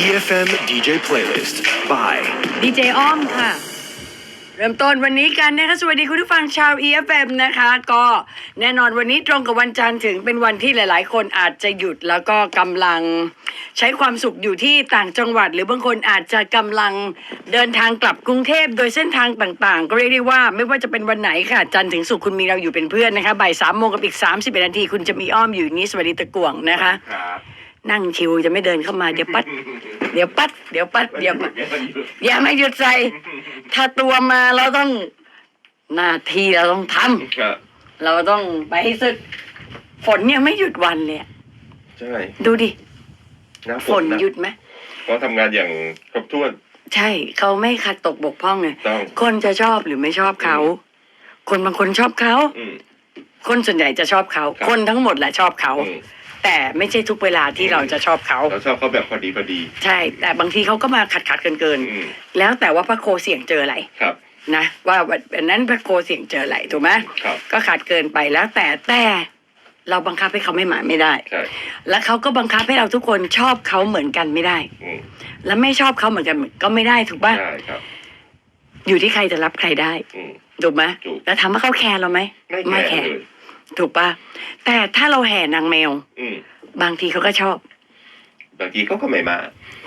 EFM DJ Playlist by ดีเจอ้อมค่ะ เริ่มต้นวันนี้กันนะคะสวัสดีคุณผู้ฟังชาว EFM นะคะ ก็แน่นอนวันนี้ตรงกับวันจันทร์ถึงเป็นวันที่หลาย ๆ คนอาจจะหยุดแล้วก็กำลังใช้ความสุขอยู่ที่ต่างจังหวัด หรือบางคนอาจจะกำลังเดินทางกลับกรุงเทพโดยเส้นทางต่าง ๆ ก็เรียกได้ว่าไม่ว่าจะเป็นวันไหนค่ะ จันทร์ถึงศุกร์คุณมีเราอยู่เป็นเพื่อนนะคะบ่ายสามโมงกับอีก3 1นาทีคุณจะมีอ้อมอยู่นี้สวัสดีตะกวงนะคะ ครับ นั่งชิวจะไม่เดินเข้ามาเดี๋ยวปัด เดี๋ยวปัด เดี๋ยวปัดเดี๋ยวปัดอย่าไม่หยุดใส่ถ้าตัวมาเราต้องหน้าที่เราต้องทำครับเราต้องไปให้สุด ฝนยังไม่หยุดวันเลยอะใช่ดูดิหน้าฝนนะหยุดไหมเขาทำงานอย่างครบถ้วน ใช่เขาไม่ขัดตกบกพร่องเลยต้องคนจะชอบหรือไม่ชอบเขา คนบางคนชอบเขาอืมคนส่วนใหญ่จะชอบเขาครับคนทั้งหมดแหละชอบเขาอืม แต่ไม่ใช่ทุกเวลาที่เราจะชอบเขา เราชอบเขาแบบพอดีพอดี ใช่ แต่บางทีเขาก็มาขัดขัดเกินเกินๆอืมแล้วแต่ว่าพระโคเสี่ยงเจออะไรครับ นะว่าวันนั้นพระโคเสี่ยงเจออะไรถูกไหมครับ ก็ขาดเกินไปแล้วแต่แต่เราบังคับให้เขาไม่หมาไม่ได้ ใช่และเขาก็บังคับให้เราทุกคนชอบเขาเหมือนกันไม่ได้ อืมและไม่ชอบเขาเหมือนกันก็ไม่ได้ถูกป่ะใช่ครับ อยู่ที่ใครจะรับใครได้อืมถูกไหมถูก แล้วถามว่าเขาแคร์เราไหมไม่แคร์เลย ถูกป่ะแต่ถ้าเราแห่นางแมว อืมบางทีเขาก็ชอบ บางทีเขาก็ไม่มา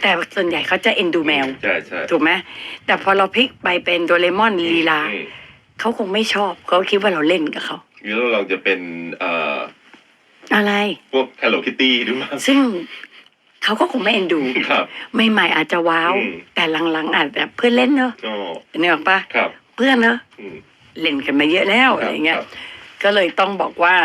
แต่ส่วนใหญ่เขาจะเอ็นดูแมว ใช่ใช่ถูกไหมแต่พอเราพลิกไปเป็นโดเรมอนลีลาอืมเขาคงไม่ชอบเขาคิดว่าเราเล่นกับเขาหรือเราจะเป็นเอ่ออะไร พวก Hello Kitty หรือเปล่าซึ่งเขาก็คงไม่เอ็นดูครับ ใหม่ๆอาจจะว้าว อืม แต่หลังๆอาจแบบเพื่อนเล่นเนอะอ๋อเนี่ยหรอกปะครับเพื่อนเนอะอืมเล่นกันมาเยอะแล้วอะไรเงี้ย ครับ ก็เลยต้องบอกว่า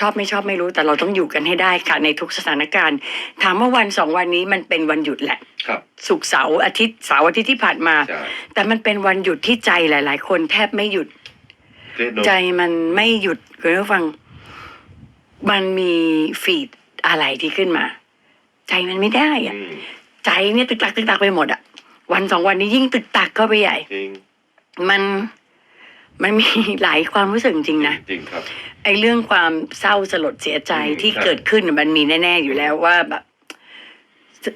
ชอบไม่ชอบไม่รู้แต่เราต้องอยู่กันให้ได้ค่ะ ในทุกสถานการณ์ ถามว่าวันสองวันนี้มันเป็นวันหยุดแหละครับศุกร์เสาร์อาทิตย์เสาร์อาทิตย์ที่ผ่านมาใช่แต่มันเป็นวันหยุดที่ใจหลาย ๆ คนแทบไม่หยุดเครียดเนอะใจมันไม่หยุดคุณผู้ฟัง มันมีฟีดอะไรที่ขึ้นมา ใจมันไม่ได้อะอืมใจเนี่ยตึกตักตึกตักไปหมดอะวันสองวันนี้ยิ่งตึกตักเข้าไปใหญ่จริงมัน มันมีหลายความรู้สึกจริงๆนะ จริงครับ ไอ้เรื่องความเศร้าสลดเสียใจอืมที่ครับ เกิดขึ้นน่ะมันมีแน่ ๆ อยู่แล้วว่าแบบ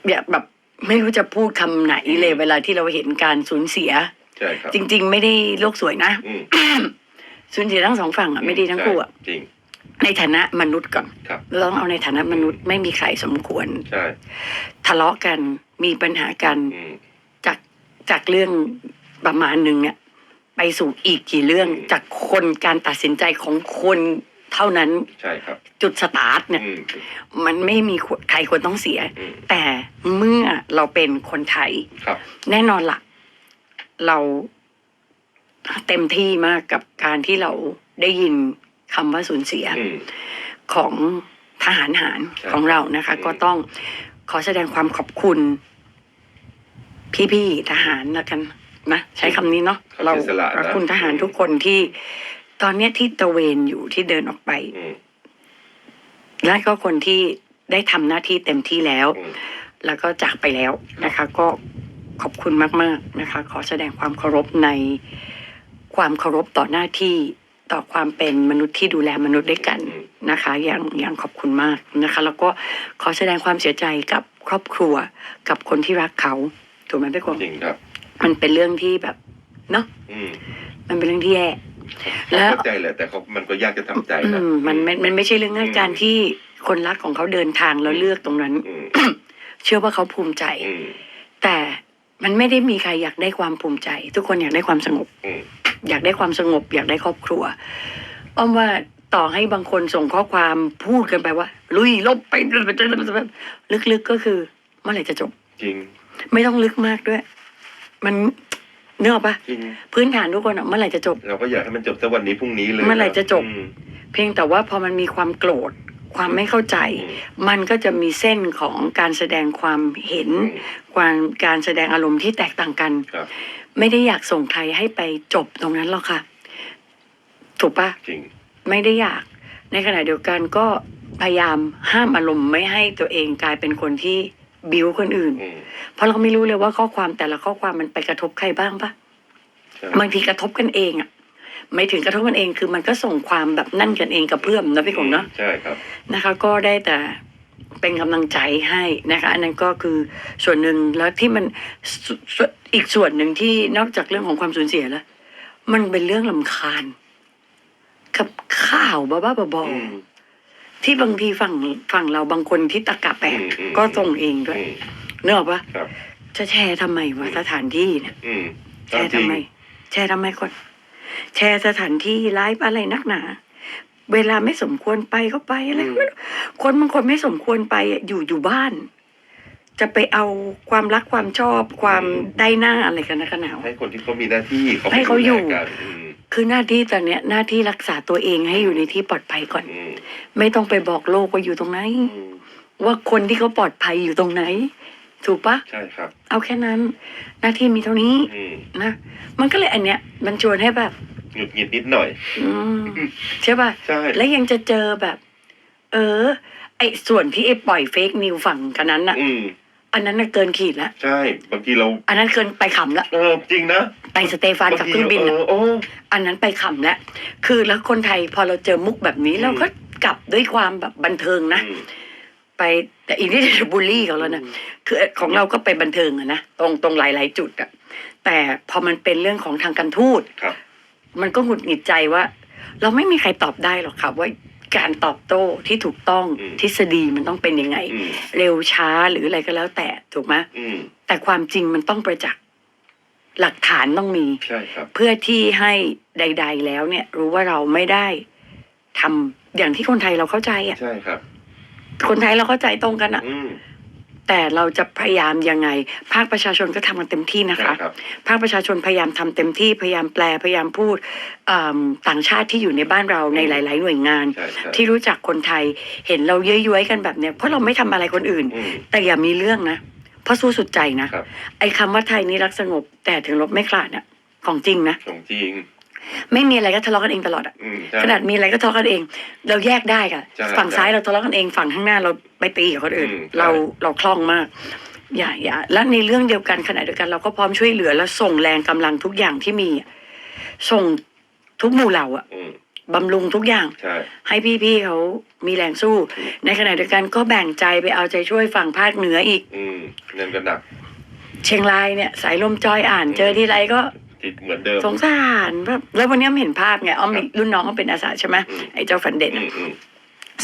แบบแบบไม่รู้จะพูดคำไหนเลยเวลาที่เราเห็นการสูญเสีย ใช่ครับจริง ๆ ไม่ได้โลกสวยนะ อืมสูญเสียทั้งสองฝั่งอะไม่ดีทั้งคู่อะใช่จริง ในฐานะมนุษย์ก่อนครับ เราต้องเอาในฐานะมนุษย์ไม่มีใครสมควร ใช่ทะเลาะกันมีปัญหากันอืมจากจากเรื่องประมาณหนึ่งเนี่ย ไปสู่อีกกี่เรื่องอืมจากคนการตัดสินใจของคนเท่านั้นใช่ครับ จุดสตาร์ทเนี่ย อืม มันไม่มีใครควรต้องเสีย อืม แต่เมื่อเราเป็นคนไทย ครับ แน่นอนละ่ะ เราเต็มที่มากกับการที่เราได้ยินคำว่าสูญเสีย อืม ของทหารหารใช่ของเรานะคะ อืม ก็ต้องขอแสดงความขอบคุณ พี่ๆทหารแล้วกัน นะใช้คำนี้เนาะเขาเราเสียสละนะขอบคุณทหารทุกคนที่ ตอนเนี้ยที่ตระเวนอยู่ที่เดินออกไปอืมและก็คนที่ได้ทำหน้าที่เต็มที่แล้วอืมแล้วก็จากไปแล้วนะคะ ก็ขอบคุณมาก ๆนะคะ ขอแสดงความเคารพในความเคารพต่อหน้าที่ต่อความเป็นมนุษย์ที่ดูแลมนุษย์ด้วยกันนะคะ อย่างอย่างขอบคุณมากนะคะ แล้วก็ขอแสดงความเสียใจกับครอบครัวกับคนที่รักเขา ถูกไหมพี่กงจริงครับ มันเป็นเรื่องที่แบบเนาะอืมมันเป็นเรื่องที่แย่แล้เขาวเข้าใจแหละแต่เขามันก็ยากจะทำใจอืนะมมันมันมันไม่ใช่เรื่องง่ายการที่คนรักของเขาเดินทางแล้วเลือกตรงนั้น อืมเชื่อว่าเขาภูมิใจ อืม แต่มันไม่ได้มีใครอยากได้ความภูมิใจ ทุกคนอยากได้ความสงบ อืม อยากได้ความสงบ อยากได้ครอบครัวอ้อมว่าต่อให้บางคนส่งข้อความพูดกันไปว่า ลุยลบไปลึกๆก็คือ เมื่อไหร่จะจบ จริง ไม่ต้องลึกมากด้วย มันเนื้ออกปะจริงพื้นฐานทุกคนอะเมื่อไหร่จะจบ เราก็อยากให้มันจบแต่วันนี้พรุ่งนี้เลยเมื่อไหร่จะจบ อืม เพียงแต่ว่าพอมันมีความโกรธความไม่เข้าใจ อืม มันก็จะมีเส้นของการแสดงความเห็นอืมความการแสดงอารมณ์ที่แตกต่างกัน ครับ ไม่ได้อยากส่งใครให้ไปจบตรงนั้นหรอกค่ะ ถูกปะจริง ไม่ได้อยาก ในขณะเดียวกันก็พยายามห้ามอารมณ์ไม่ให้ตัวเองกลายเป็นคนที่บิวคนอื่น อืมเพ ราะเราไม่รู้เลยว่าข้อความแต่ละข้อความมันไปกระทบใครบ้างปะใช่บางทีกระทบกันเองอะไม่ถึงกระทบกันเองคือมันก็ส่งความแบบนั่นกันเองกับเพื่อนนะพี่กงเนาะใช่ครับนะคะ ก็ได้แต่เป็นกำลังใจให้นะคะ อันนั้นก็คือส่วนหนึ่งแล้วที่มันสส่วนอีกส่วนหนึ่งที่นอกจากเรื่องของความสูญเสียแล้ว มันเป็นเรื่องลำคาญ กับข่าวบ้าๆบออืมๆที่บางทีฝั่งฝั่งเราบางคนที่ตะกะแปลกอืมอืมก็ส่งเองด้วยอืม เนกอะปะครับ จะแชร์ทำไมวะสถานที่เนี่ยอืมแชร์ทำไม แชร์ทำไมก่อนแชร์สถานที่ไลฟ์อะไรนักหนา เวลาไม่สมควรไปก็ไปอะไรก็ไม่รู้คนบางคนไม่สมควรไปอะอยู่อยู่บ้าน จะไปเอาความรักความชอบความได้หน้าอะไรกันนะกันหนาว ให้คนที่เขามีหน้าที่เขาไปให้เขาอยู่ ดูแลกันอืมคือหน้าที่ตอนเนี้ยหน้าที่รักษาตัวเองให้อยู่ในที่ปลอดภัยก่อน อืมไม่ต้องไปบอกโลกว่าอยู่ตรงไหน อืมว่าคนที่เขาปลอดภัยอยู่ตรงไหน ถูกปะใช่ครับ เอาแค่นั้น หน้าที่มีเท่านี้อืมนะ มันก็เลยอันเนี้ยมันชวนให้แบบ หงุดหงิดนิดหน่อย อืมใช่ป่ะใช่ แล้วยังจะเจอแบบ เออ ไอ้ส่วนที่ไอ้ปล่อยเฟกนิวฝั่งกันนั้นน่ะ อืม อันนั้นน่ะเกินขีดแล้วใช่ บางทีเรา อันนั้นเกินไปขำละ เออ จริงนะไปสเตฟานกับเครื่องบินเอน่ะอโอ้ อันนั้นไปขำแล้วคือแล้วคนไทยพอเราเจอมุกแบบนี้ อืม เราก็กลับด้วยความแบบบันเทิงนะ อืม ไปแต่อีกนี่จะบูลลี่เขาแล้วนะคือของเราก็ไปบันเทิงอะนะตรงตรงหลาย ๆ จุดอะแต่พอมันเป็นเรื่องของทางการทูตครับ มันก็หงุดหงิดใจว่า เราไม่มีใครตอบได้หรอกค่ะว่าการตอบโต้ที่ถูกต้องอืม ทฤษฎีมันต้องเป็นยังไง อืมเร็วช้าหรืออะไรก็แล้วแต่ถูกไหมอืมแต่ความจริงมันต้องประจักษ์หลักฐานต้องมี ใช่ครับ เพื่อที่ให้ใด ๆ แล้วเนี่ย รู้ว่าเราไม่ได้ทำอย่างที่คนไทยเราเข้าใจอะ ใช่ครับ คนไทยเราเข้าใจตรงกันอะอืมแต่เราจะพยายามยังไง ภาคประชาชนก็ทำกันเต็มที่นะใช่คะ ครับ ภาคประชาชนพยายามทำเต็มที่พยายามแปลพยายามพูดอ่ำต่างชาติที่อยู่ในบ้านเราในหลาย ๆ หน่วยงาน ใช่ใช่ที่รู้จักคนไทยเห็นเราเย้ยๆกันแบบเนี้ยเพราะเราไม่ทำอะไรคนอื่น อืม แต่อย่ามีเรื่องนะเพราะสู้สุดใจนะครับ ไอ้คำว่าไทยนี้รักสงบ แต่ถึงลบไม่คลาดเนี่ยของจริงนะ ของจริง ไม่มีอะไรก็ทะเลาะกันเองตลอดอะอืมใช่ ขนาดมีอะไรก็ทะเลาะกันเอง เราแยกได้ค่ะ ใช่ฝั่งซ้ายใช่เราทะเลาะกันเองฝั่งข้างหน้าเราไปตีกับคนอื่น อืมใช่ เราเราคล่องมาก อย่าอย่าและในเรื่องเดียวกันขณะเดียวกัน เราก็พร้อมช่วยเหลือและส่งแรงกำลังทุกอย่างที่มีอะส่งทุกหมู่เหล่าอะอืมบำรุงทุกอย่าง ใช่ ให้พี่ๆเขามีแรงสู้ ในขณะเดียวกันก็แบ่งใจไปเอาใจช่วยฝั่งภาคเหนืออีก อืมเงินก็หนัก เชียงรายเนี่ยสายลมจอยอ่าน เจอที่ไรก็ ติดเหมือนเดิม สงสารแบบแล้ววันนี้มันเห็นภาพไงอ้อมมีครับรุ่นน้องเขาเป็นอาสาใช่ไหมอืมไอ้เจ้าฝันเด่นอือะมอืม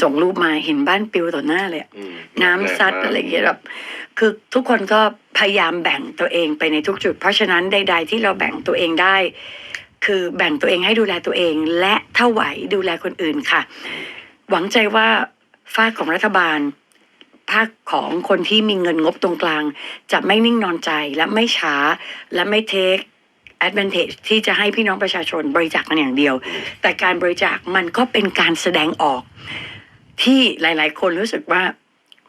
ส่งรูปมาเห็นบ้านปิวต่อหน้าเลยอะอืมน้ำซัดแงมากอะไรอย่างเงี้ยแบบคือทุกคนก็พยายามแบ่งตัวเองไปในทุกจุด เพราะฉะนั้นใด ๆ ที่เราแบ่งตัวเองได้ คือแบ่งตัวเองให้ดูแลตัวเอง และถ้าไหวดูแลคนอื่นค่ะ หวังใจว่าฝ้ากของรัฐบาลภาคของคนที่มีเงินงบตรงกลาง จะไม่นิ่งนอนใจและไม่ช้าและไม่เทค advantage ที่จะให้พี่น้องประชาชนบริจาคกันอย่างเดียว แต่การบริจาคมันก็เป็นการแสดงออก ที่หลาย ๆ คนรู้สึกว่า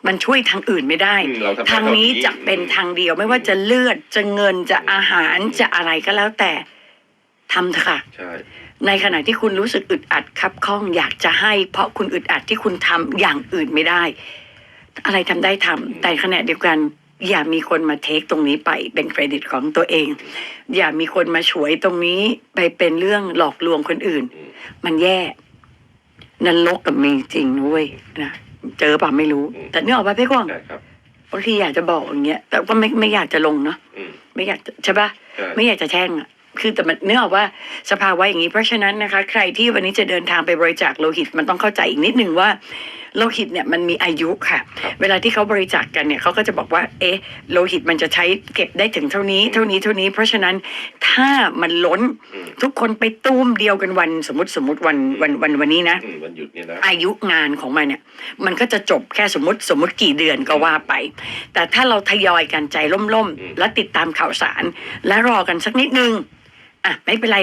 มันช่วยทางอื่นไม่ได้อืมเราทำได้ทางนี้เท่าจะเป็นทางเดียวไม่ว่าจะเลือดจะเงินจะอาหารจะอะไรก็แล้วแต่ทำเถอะค่ะใช่ในขณะที่คุณรู้สึกอึดอัดคับข้องอยากจะให้ เพราะคุณอึดอัดที่คุณทำอย่างอื่นไม่ได้ อะไรทำได้ทำแต่ขณะเดียวกัน อย่ามีคนมาเทคตรงนี้ไปเป็นเครดิตของตัวเอง อย่ามีคนมาฉวยตรงนี้ไปเป็นเรื่องหลอกลวงคนอื่นอืมมันแย่นรกกับมีจริงนะเว้ยนะเจอป่ะไม่รู้ แต่เนี่ยออกไปพี่กวางใช่ครับบางทีอยากจะบอกอย่างเงี้ยแต่ก็ไม่ไม่อยากจะลงเนาะอืมไม่อยากจะใช่ปะใช่ไม่อยากจะแช่งอะ คือแต่มันเนื้อออกว่าสภาวะอย่างนี้ เพราะฉะนั้นนะคะ ใครที่วันนี้จะเดินทางไปบริจาคโลหิตมันต้องเข้าใจอีกนิดหนึ่งว่าโลหิตเนี่ยมันมีอายุค่ะ เวลาที่เขาบริจาคกันเนี่ยเขาก็จะบอกว่า เอ๊ะ โลหิตมันจะใช้เก็บได้ถึงเท่านี้ เท่านี้เท่านี้ เพราะฉะนั้นถ้ามันล้นอืมทุกคนไปตุ้มเดียวกันวันสมมติสมมติวันวันวันวันนี้นะอืมวันหยุดเนี่ยนะอายุงานของมันเนี่ย มันก็จะจบแค่สมมติสมมติกี่เดือนก็ว่าไป แต่ถ้าเราทยอยกันใจล่มอืมๆและติดตามข่าวสาร และรอกันสักนิดนึง อะไม่เป็นไร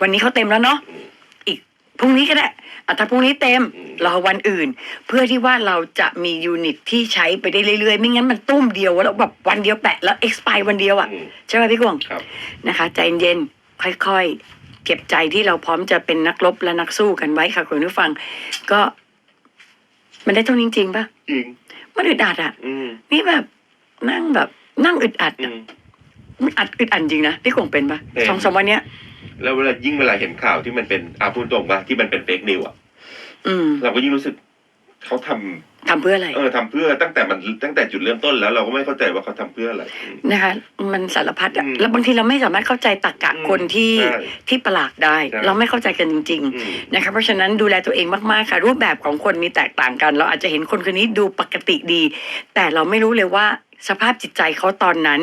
วันนี้เขาเต็มแล้วเนาะอืมอีกพรุ่งนี้ก็ได้อะถ้าพรุ่งนี้เต็มอืมรอวันอื่น เพื่อที่ว่าเราจะมียูนิตที่ใช้ไปได้เรื่อยๆ ไม่งั้นมันตุ้มเดียวแล้วแบบวันเดียวแปะแล้ว expire วันเดียวอะอืมใช่ไหมพี่กวงครับ นะคะ ใจเย็นๆค่อยๆ เก็บใจที่เราพร้อมจะเป็นนักรบและนักสู้กันไว้ค่ะคุณผู้ฟัง ก็ มันได้เท่านี้จริงๆปะจริงมันอึดอัดอะ อืมนี่แบบนั่งแบบนั่งอึดอัดอือะม มันอัดอึดอัดจริงนะพี่คงเป็นปะเป็น สองสามวันเนี้ย แล้วเวลายิ่งเวลาเห็นข่าวที่มันเป็นอาพูดตรงว่าที่มันเป็นเฟกนิวอะอืมเราก็ยิ่งรู้สึกเขาทำทำเพื่ออะไรเออทำเพื่อตั้งแต่มันตั้งแต่จุดเริ่มต้นแล้วเราก็ไม่เข้าใจว่าเขาทำเพื่ออะไรอืมนะคะ มันสารพัดอะอืมแล้วบางทีเราไม่สามารถเข้าใจตรรกะอืมคนที่ใช่ที่ประหลาดได้ ใช่ เราไม่เข้าใจกันจริง ๆ อืม นะคะเพราะฉะนั้นดูแลตัวเองมากๆค่ะ รูปแบบของคนมีแตกต่างกัน เราอาจจะเห็นคนคนนี้ดูปกติดี แต่เราไม่รู้เลยว่า สภาพจิตใจเขาตอนนั้น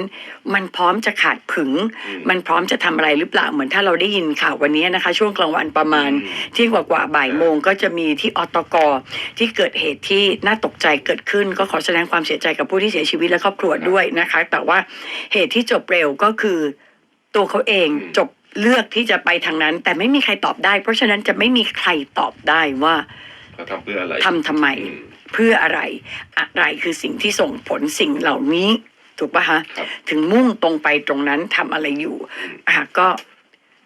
มันพร้อมจะขาดผึงอืมมันพร้อมจะทำอะไรหรือเปล่าเหมือนถ้าเราได้ยินข่าววันนี้นะคะ ช่วงกลางวันประมาณอืมเที่ยงกว่าๆบ่ายโมงก็จะมีที่อตกที่เกิดเหตุที่น่าตกใจเกิดขึ้น ก็ขอแสดงความเสียใจกับผู้ที่เสียชีวิตและครอบครัวด้วยนะคะ แต่ว่าเหตุที่จบเร็วก็คือตัวเขาเองอืมจบเลือกที่จะไปทางนั้น แต่ไม่มีใครตอบได้ เพราะฉะนั้นจะไม่มีใครตอบได้ว่า เขาทำเพื่ออะไรทำทำไมอืมเพื่ออะไรอะไรคือสิ่งที่ส่งผลสิ่งเหล่านี้ถูกปะคะครับถึงมุ่งตรงไปตรงนั้นทำอะไรอยู่อะก็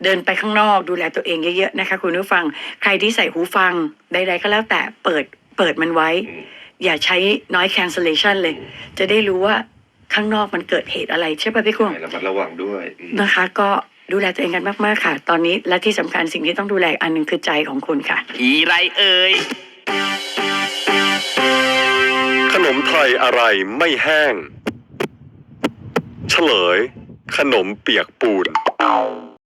เดินไปข้างนอกดูแลตัวเองเยอะๆนะคะ คุณผู้ฟัง ใครที่ใส่หูฟังใดๆก็แล้วแต่เปิดเปิดมันไว้อืมอย่าใช้ noise cancellation เลย จะได้รู้ว่าข้างนอกมันเกิดเหตุอะไรใช่ปะพี่กุ้งใช่ระมัดระวังด้วยอืมนะคะ ก็ ดูแลตัวเองกันมากๆค่ะ ตอนนี้และที่สำคัญสิ่งที่ต้องดูแลอีกอันหนึ่งคือใจของคุณค่ะ อีไรเอ่ย ขนมไทยอะไรไม่แห้ง เฉลย ขนมเปียกปูน